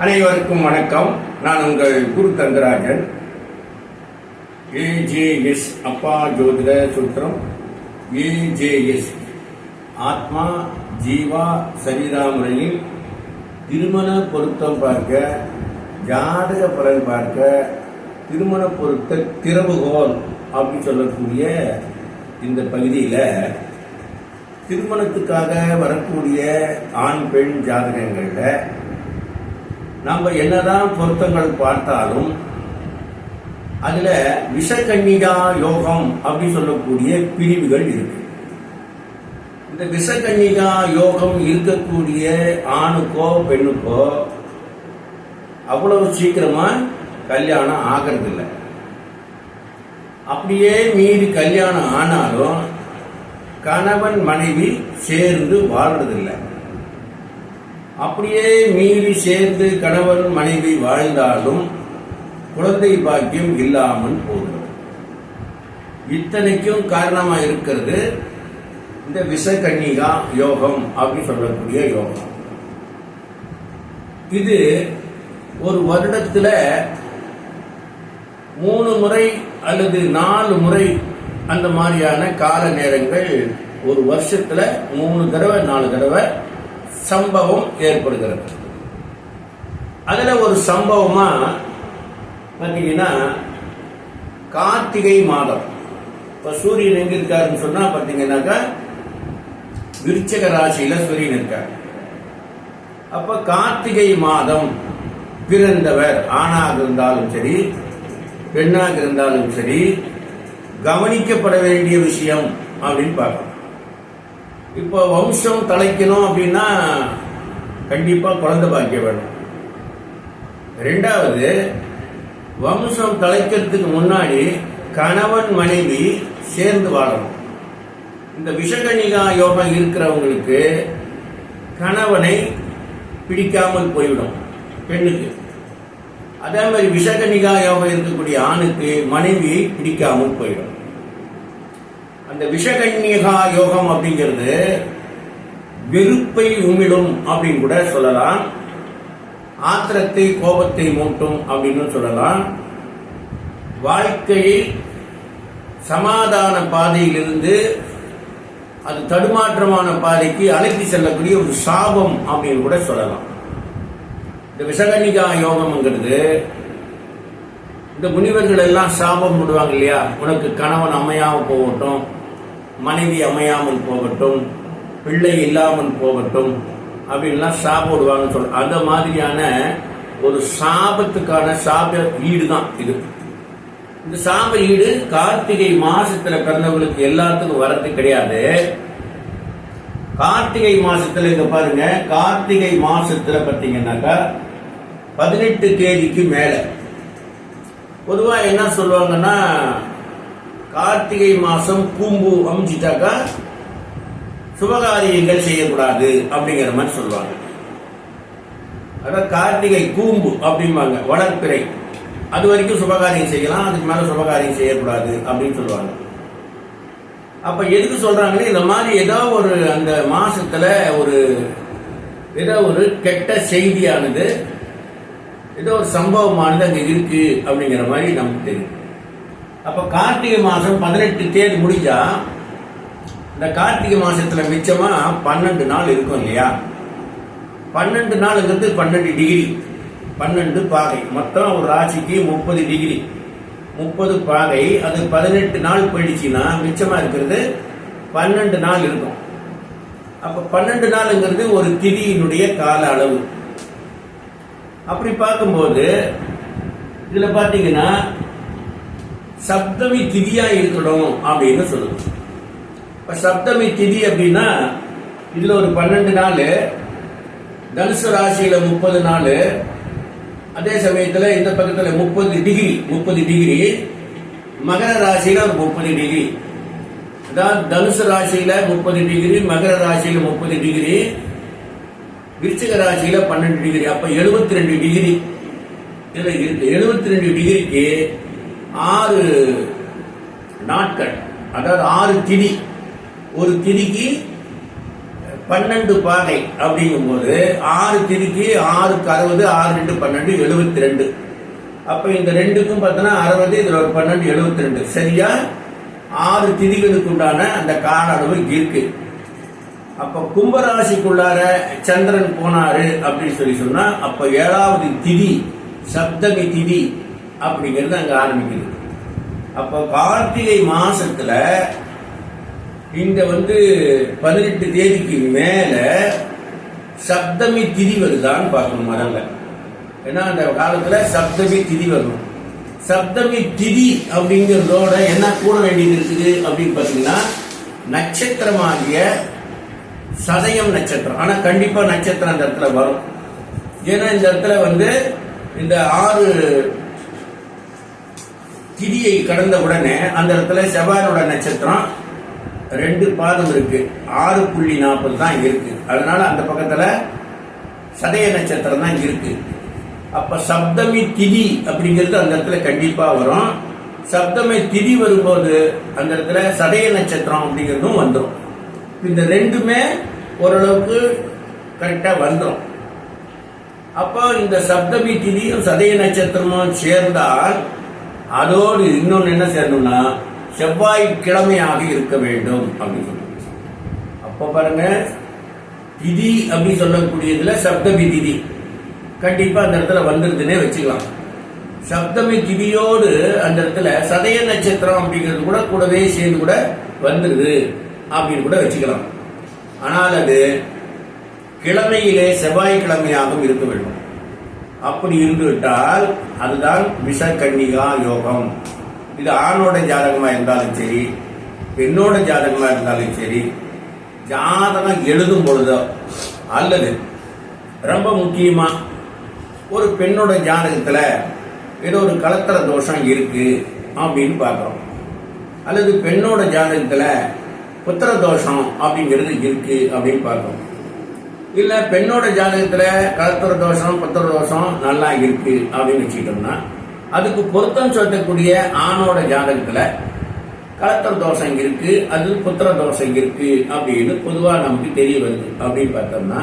அனைவருக்கும் வணக்கம். நான் உங்கள் குரு தங்கராஜன். ஏஜேஎஸ் அப்பா ஜோதிட சூத்திரம். ஏஜேஎஸ் ஆத்மா ஜீவா சரிதா முறையில் திருமண பொருத்தம் பார்க்க ஜாதக பலன் பார்க்க திருமண பொருத்த திறவுகோல் அப்படின்னு சொல்லக்கூடிய இந்த பகுதியில் திருமணத்துக்காக வரக்கூடிய ஆண் பெண் ஜாதகங்களில் நம்ம என்னதான் பொருத்தங்கள் பார்த்தாலும் அதுல விஷகன்னிகா யோகம் அப்படின்னு சொல்லக்கூடிய பிரிவுகள் இருக்கு. இந்த விஷகன்னிகா யோகம் இருக்கக்கூடிய ஆணுக்கோ பெண்ணுக்கோ அவ்வளவு சீக்கிரமா கல்யாணம் ஆகிறது இல்லை அப்படியே மீறி கல்யாணம் ஆனாலும் கணவன் மனைவி சேர்ந்து வாழ்றதில்லை. அப்படியே மீறி சேர்ந்து கணவன் மனைவி வாழ்ந்தாலும் குழந்தை பாக்கியம் இல்லாமல் போகிறது. இத்தனைக்கும் காரணமா இருக்கிறது இந்த விசகன்னிகா யோகம் அப்படின்னு சொல்லக்கூடிய யோகம். இது ஒரு வருடத்துல மூணு முறை அல்லது நாலு முறை அந்த மாதிரியான கால நேரங்கள் ஒரு வருஷத்துல மூணு தடவை நாலு தடவை சம்பவம் ஏற்படுகிறது. அதில் ஒரு சம்பவமா பார்த்தீங்கன்னா கார்த்திகை மாதம். இப்போ சூரியன் எங்க இருக்காருன்னு சொன்னா பார்த்தீங்கன்னாக்கா விருச்சக ராசியில சூரியன் இருக்கார். அப்ப கார்த்திகை மாதம் பிறந்தவர் ஆணாக இருந்தாலும் சரி பெண்ணாக இருந்தாலும் சரி கவனிக்கப்பட வேண்டிய விஷயம் அப்படின்னு பார்க்கணும். இப்போ வம்சம் தலைக்கணும் அப்படின்னா கண்டிப்பாக குழந்தை பாக்கியம் வேணும். ரெண்டாவது வம்சம் தலைக்கிறதுக்கு முன்னாடி கணவன் மனைவி சேர்ந்து வாழணும். இந்த விஷகணிகா யோகம் இருக்கிறவங்களுக்கு கணவனை பிடிக்காமல் போய்விடும் பெண்ணுக்கு. அதே மாதிரி விஷகணிகா யோகம் இருக்கக்கூடிய ஆணுக்கு மனைவியை பிடிக்காமல் போயிடும் அந்த விஷகன்னிகா யோகம் அப்படிங்கிறது வெறுப்பை உமிழும் அப்படின்னு கூட சொல்லலாம். ஆத்திரத்தை கோபத்தை மூட்டும் அப்படின்னு சொல்லலாம். வாழ்க்கையில் சமாதான பாதையிலிருந்து அது தடுமாற்றமான பாதைக்கு அழைத்து செல்லக்கூடிய ஒரு சாபம் அப்படின்னு கூட சொல்லலாம். இந்த விஷகன்னிகா யோகம்ங்கிறது இந்த முனிவர்கள் எல்லாம் சாபம் விடுவாங்க இல்லையா? உனக்கு கணவன் அமையாமல் போகட்டும் மனைவி அமையாமல் போகட்டும் பிள்ளை இல்லாமல் போகட்டும் அப்படின்லாம் சாபம் விடுவாங்கன்னு சொல்ல. அந்த மாதிரியான ஒரு சாபத்துக்கான சாப ஈடு தான் இது. இந்த சாப ஈடு கார்த்திகை மாசத்துல பிறந்தவங்களுக்கு எல்லாத்துக்கும் வரது கிடையாது. கார்த்திகை மாசத்துல இங்க பாருங்க கார்த்திகை மாசத்துல பாத்தீங்கன்னாக்கா பதினெட்டு தேதிக்கு மேல. பொதுவா என்ன சொல்லுவாங்கன்னா கார்த்திகை மாசம் கூம்பு அமிச்சிட்டாக்கா சுபகாரியங்கள் செய்யக்கூடாது அப்படிங்கிற மாதிரி சொல்லுவாங்க. அதான் கார்த்திகை கூம்பு அப்படிம்பாங்க வளர்ப்பிறை. அது வரைக்கும் சுபகாரியம் செய்யலாம் அதுக்கு மேல சுபகாரியம் செய்யக்கூடாது அப்படின்னு சொல்லுவாங்க. அப்ப எதுக்கு சொல்றாங்கன்னா இந்த மாதிரி ஏதோ ஒரு அந்த மாசத்துல ஒரு ஏதோ ஒரு கெட்ட செய்தியானது ஏதோ ஒரு சம்பவமானது அங்க இருக்கு அப்படிங்கிற மாதிரி நமக்கு தெரியும். அப்போ கார்த்திகை மாதம் பதினெட்டு தேதி முடிஞ்சா இந்த கார்த்திகை மாதத்தில் மிச்சமாக பன்னெண்டு நாள் இருக்கும் இல்லையா? பன்னெண்டு நாளுங்கிறது பன்னெண்டு டிகிரி பன்னெண்டு பாகை. மொத்தம் ஒரு ராசிக்கு முப்பது டிகிரி முப்பது பாகை அது பதினெட்டு நாள் போயிடுச்சுன்னா மிச்சமாக இருக்கிறது பன்னெண்டு நாள் இருக்கும். அப்போ பன்னெண்டு நாளுங்கிறது ஒரு திதியினுடைய கால அளவு. அப்படி பார்க்கும்போது இதில் பார்த்தீங்கன்னா சப்தமி திதியா இருக்கணும் அப்படின்னு சொல்லணும் இப்ப சப்தமி திதி அப்படின்னா இதுல ஒரு பன்னெண்டு நாள் தனுசு ராசியில முப்பது நாள் அதே சமயத்துல இந்த பக்கத்துல முப்பது டிகிரி முப்பது டிகிரி மகர ராசியில ஒரு முப்பது டிகிரி. அதான் தனுசு ராசியில முப்பது டிகிரி மகர ராசியில முப்பது டிகிரி விருச்சிக ராசியில பன்னெண்டு டிகிரி அப்ப எழுபத்தி ரெண்டு டிகிரி. இதில் இருக்கு எழுபத்தி ரெண்டு டிகிரிக்கு ஆறு நாட்கள் அதாவது ஆறு திதி. ஒரு திதிக்கு பன்னெண்டு பாகை அப்படிங்கும்போது ஆறு திதிக்கு ஆறுக்கு அறுபது ஆறு ரெண்டு பன்னெண்டு எழுபத்தி ரெண்டு அப்ப இந்த ரெண்டுக்கும் பார்த்தோன்னா அறுபது இதுல ஒரு பன்னெண்டு எழுபத்தி ரெண்டு சரியா? ஆறு திதிகளுக்கு உண்டான அந்த கால அளவு இருக்கு. அப்ப கும்பராசிக்குள்ளார சந்திரன் போனாரு அப்படின்னு சொல்லி சொன்னா அப்ப ஏழாவது திதி சப்தமி திதி அப்படிங்கிறது அங்க ஆரம்பிக்குது. அப்ப கார்த்திகை மாசத்துல இந்த வந்து பதினெட்டு தேதிக்கு மேல சப்தமி திதி வருதான்னு பார்க்கணும் மரங்க. ஏன்னா அந்த காலத்துல சப்தமி திதி வரும். சப்தமி திதி அப்படிங்கிறதோட என்ன கூட வேண்டியது இருக்குது அப்படின்னு பார்த்தீங்கன்னா நட்சத்திரமாகிய சதயம் நட்சத்திரம். ஆனா கண்டிப்பா நட்சத்திரம் அந்த இடத்துல வரும். ஏன்னா இந்த இடத்துல வந்து இந்த ஆறு திதியை கடந்த உடனே அந்த இடத்துல செவ்வாயோட நட்சத்திரம் ரெண்டு பாதம் இருக்கு. ஆறு புள்ளி நாற்பது தான் இருக்கு. அதனால அந்த பக்கத்துல சதய நட்சத்திரம் தான் இருக்கு. அப்ப சப்தமி திதி அப்படிங்கிறது அந்த இடத்துல கண்டிப்பா வரும். சப்தமி திதி வரும்போது அந்த இடத்துல சதய நட்சத்திரம் அப்படிங்கிறதும் வந்துடும் இந்த ரெண்டுமே ஓரளவுக்கு கரெக்டா வந்துடும் அப்போ இந்த சப்தமி திதியும் சதய நட்சத்திரமும் சேர்ந்தால் அதோடு இன்னொன்று என்ன சேரணும்னா செவ்வாய் கிழமையாக இருக்க வேண்டும் அப்படின்னு சொல்லி அப்போ பாருங்க திதி அப்படி சொல்லக்கூடியதுல சப்தமி திதி. கண்டிப்பா அந்த இடத்துல வந்துருதுன்னே வச்சுக்கலாம். சப்தமி திதியோடு அந்த இடத்துல சதய நட்சத்திரம் அப்படிங்கிறது கூட கூடவே சேர்ந்து கூட வந்துருது அப்படின்னு கூட வச்சுக்கலாம். ஆனால் அது கிழமையிலே செவ்வாய் கிழமையாகவும் இருக்க வேண்டும். அப்படி இருந்து விட்டால் அதுதான் விஷகன்னிகா யோகம். இது ஆணோட ஜாதகமா இருந்தாலும் சரி பெண்ணோட ஜாதகமா இருந்தாலும் சரி ஜாதகம் எழுதும் பொழுதோ அல்லது ரொம்ப முக்கியமா ஒரு பெண்ணோட ஜாதகத்துல ஏதோ ஒரு கலத்தர தோஷம் இருக்கு அப்படின்னு பார்க்குறோம். அல்லது பெண்ணோட ஜாதகத்துல புத்திர தோஷம் அப்படிங்கிறது இருக்கு அப்படின்னு பார்க்குறோம். இல்ல பெண்ணோட ஜாதகத்துல கலத்தர தோஷம் புத்திர தோஷம் நல்லா இருக்கு அப்படின்னு வச்சுக்கிட்டோம்னா அதுக்கு பொருத்தம் சொல்லக்கூடிய ஆணோட ஜாதகத்துல கலத்தர தோஷம் இருக்கு அது புத்திர தோஷம் இருக்கு அப்படின்னு பொதுவா நமக்கு தெரிய வருது. அப்படின்னு பார்த்தோம்னா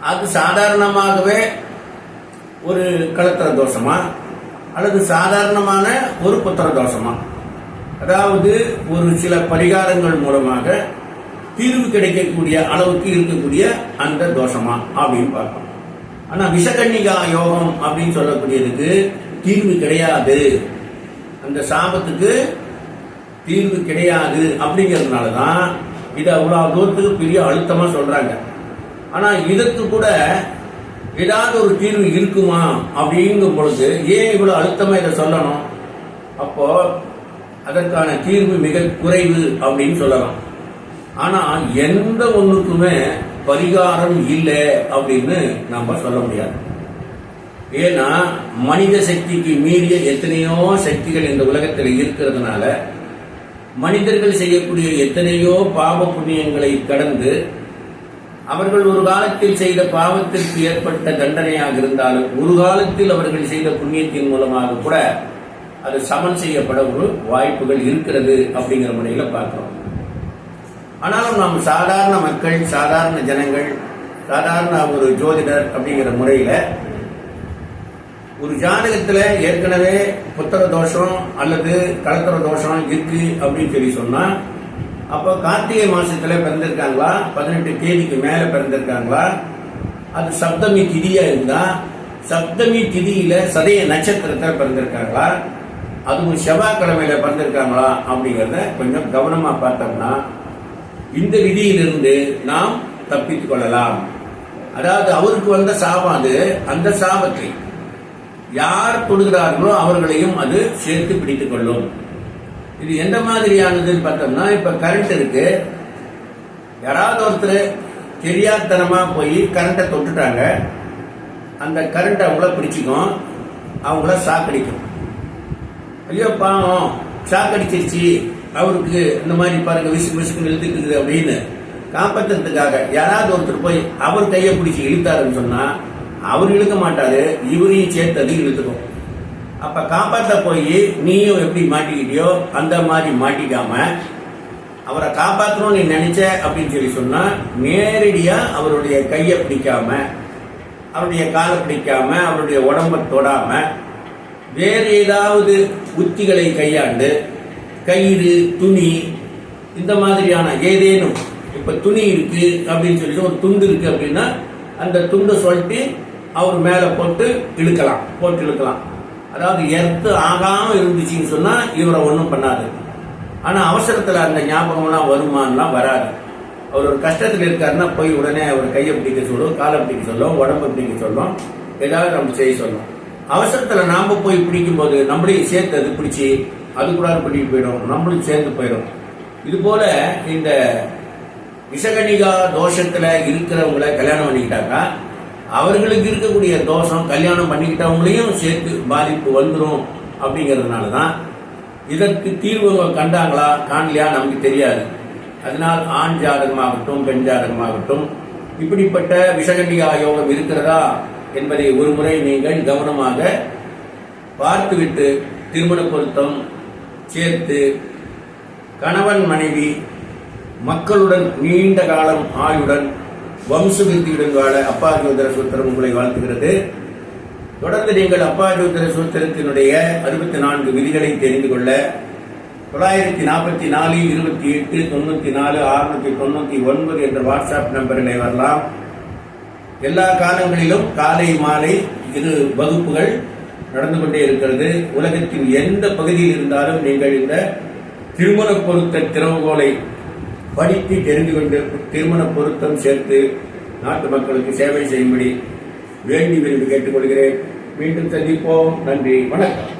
அது சாதாரணமாகவே ஒரு கலத்திர தோஷமா அல்லது சாதாரணமான ஒரு புத்திர தோஷமா. அதாவது ஒரு சில பரிகாரங்கள் மூலமாக தீர்வு கிடைக்கக்கூடிய அளவுக்கு இருக்கக்கூடிய அந்த தோஷமா அப்படின்னு பார்க்கணும். ஆனா விஷகன்னிகா யோகம் அப்படின்னு சொல்லக்கூடியதுக்கு தீர்வு கிடையாது. அந்த சாபத்துக்கு தீர்வு கிடையாது அப்படிங்கிறதுனால தான் இதை அவ்வளவு தூரத்துக்கு பெரிய அழுத்தமா சொல்றாங்க. ஆனா இதுக்கு கூட ஏதாவது ஒரு தீர்வு இருக்குமா அப்படிங்கும் பொழுது ஏன் இவ்வளவு அழுத்தமா இதை சொல்லணும்? அப்போ அதற்கான தீர்வு மிக குறைவு அப்படின்னு சொல்லலாம். ஆனா எந்த ஒண்ணுக்குமே பரிகாரம் இல்லை அப்படின்னு நம்ம சொல்ல முடியாது. ஏன்னா மனித சக்திக்கு மீறிய எத்தனையோ சக்திகள் இந்த உலகத்தில் இருக்கிறதுனால மனிதர்கள் செய்யக்கூடிய எத்தனையோ பாவ புண்ணியங்களை கடந்து அவர்கள் ஒரு காலத்தில் செய்த பாவத்திற்கு ஏற்பட்ட தண்டனையாக இருந்தாலும் ஒரு காலத்தில் அவர்கள் செய்த புண்ணியத்தின் மூலமாக கூட அது சமன் செய்யப்பட ஒரு வாய்ப்புகள் இருக்கிறது அப்படிங்கிற முறையில் பார்க்கிறோம். ஆனாலும் நாம் சாதாரண மக்கள் சாதாரண ஜனங்கள் சாதாரண ஒரு ஜோதிடர் அப்படிங்கிற முறையில ஒரு ஜாதகத்துல ஏற்கனவே புத்திர தோஷம் அல்லது கலத்திர தோஷம் இருக்கு அப்படின்னு சொல்லி சொன்னா அப்போ கார்த்திகை மாசத்துல பிறந்திருக்காங்களா? பதினெட்டு தேதிக்கு மேல பிறந்திருக்காங்களா? அது சப்தமி திதியா இருந்தா சப்தமி திதியில சதய நட்சத்திரத்துல பிறந்திருக்காங்களா? அதுவும் செவ்வாய்க்கிழமையில பிறந்திருக்காங்களா அப்படிங்கறத கொஞ்சம் கவனமா பார்த்தோம்னா இந்த விதியிலிருந்து நாம் தப்பித்துக் கொள்ளலாம். அதாவது அவருக்கு வந்த சாபம் அந்த சாபத்தை யார் தொடுகிறார்களோ அவர்களையும் அது சேர்த்து பிடித்துக் கொள்ளும். இது எந்த மாதிரியானதுன்னு பார்த்தோம்னா இப்ப கரண்ட் இருக்கு. யாராவது ஒருத்தர் தெரியாதனமா போய் கரண்ட்டை தொட்டுட்டாங்க. அந்த கரண்ட் அவங்கள பிடிச்சிக்கும். அவங்கள சாக்கடிக்கும். ஐயோ பாவம். சாக்கடிச்சிருச்சு. அவருக்கு இந்த மாதிரி பாருங்க விசுக்கு விசுக்கு இழுத்துக்குது அப்படின்னு காப்பாற்றுறதுக்காக யாராவது ஒருத்தர் போய் அவர் கையை பிடிச்சி இழுத்தாருன்னு சொன்னா அவர் இழுக்க மாட்டாரு இவரையும் சேர்த்து அது இழுத்துக்கும். அப்ப காப்பாற்ற போய் நீயும் எப்படி மாட்டிக்கிட்டியோ அந்த மாதிரி மாட்டிக்காம அவரை காப்பாற்றணும்னு நீ நினைச்ச அப்படின்னு சொல்லி சொன்னா நேரடியா அவருடைய கையை பிடிக்காம அவருடைய காலை பிடிக்காம அவருடைய உடம்ப தொடாம வேறு ஏதாவது உத்திகளை கையாண்டு கயிறு துணி இந்த மாதிரியான ஏதேனும் இப்ப துணி இருக்கு அப்படின்னு சொல்லிட்டு ஒரு துண்டு இருக்கு அப்படின்னா அந்த துண்டை சொல்லிட்டு அவர் மேல போட்டு இழுக்கலாம் போட்டு இழுக்கலாம். அதாவது எர்த்து ஆகாம இருந்துச்சுன்னு சொன்னா இவரை ஒன்றும் பண்ணாது. ஆனா அவசரத்துல அந்த ஞாபகம்லாம் வருமானலாம் வராது. அவர் ஒரு கஷ்டத்துல இருக்காருன்னா போய் உடனே அவர் கையை பிடிக்க சொல்லுவோம் காலை பிடிக்க சொல்லுவோம் உடம்பு பிடிக்க சொல்லும் ஏதாவது நம்ம செய்ய சொல்லுவோம் அவசரத்துல நாம போய் பிடிக்கும் போது நம்மளையும் சேர்த்து அது பிடிச்சி அது கூட பண்ணிட்டு போயிடும். நம்மளும் சேர்ந்து போயிடும். இது போல இந்த விஷகணிகா தோஷத்துல இருக்கிறவங்கள கல்யாணம் பண்ணிக்கிட்டாக்கா அவர்களுக்கு இருக்கக்கூடிய தோஷம் கல்யாணம் பண்ணிக்கிட்டவங்களையும் சேர்த்து பாதிப்பு வந்துடும் அப்படிங்கிறதுனால தான் இதற்கு தீர்வு கண்டாங்களா காணலையா நமக்கு தெரியாது. அதனால் ஆண் ஜாதகமாகட்டும் பெண் ஜாதகமாகட்டும் இப்படிப்பட்ட விஷகண்டிகா யோகம் இருக்கிறதா என்பதை ஒருமுறை நீங்கள் கவனமாக பார்த்துவிட்டு திருமண பொருத்தம் சேர்த்து கணவன் மனைவி மக்களுடன் நீண்ட காலம் ஆயுடன் வம்சுகிருத்தியுடன் வாழ அப்பா ஜோதிர சூத்திரம் உங்களை வாழ்த்துகிறது. தொடர்ந்து நீங்கள் அப்பா ஜோதிர சூத்திரத்தினுடைய அறுபத்தி நான்கு விதிகளை தெரிந்து கொள்ள தொள்ளாயிரத்தி நாற்பத்தி நாலு இருபத்தி எட்டு தொண்ணூத்தி நாலு அறுநூத்தி தொண்ணூத்தி ஒன்பது என்ற வாட்ஸ்அப் நம்பரிலே வரலாம். எல்லா காலங்களிலும் காலை மாலை இரு வகுப்புகள் நடந்து கொண்டே இருக்கிறது. உலகத்தின் எந்த பகுதியில் இருந்தாலும் நீங்கள் இந்த திருமண பொருத்த திறவுகோலை படித்து தெரிந்து கொண்டு திருமண பொருத்தம் சேர்த்து நாட்டு மக்களுக்கு சேவை செய்யும்படி வேண்டி விரும்பி கேட்டுக்கொள்கிறேன். மீண்டும் சந்திப்போம். நன்றி. வணக்கம்.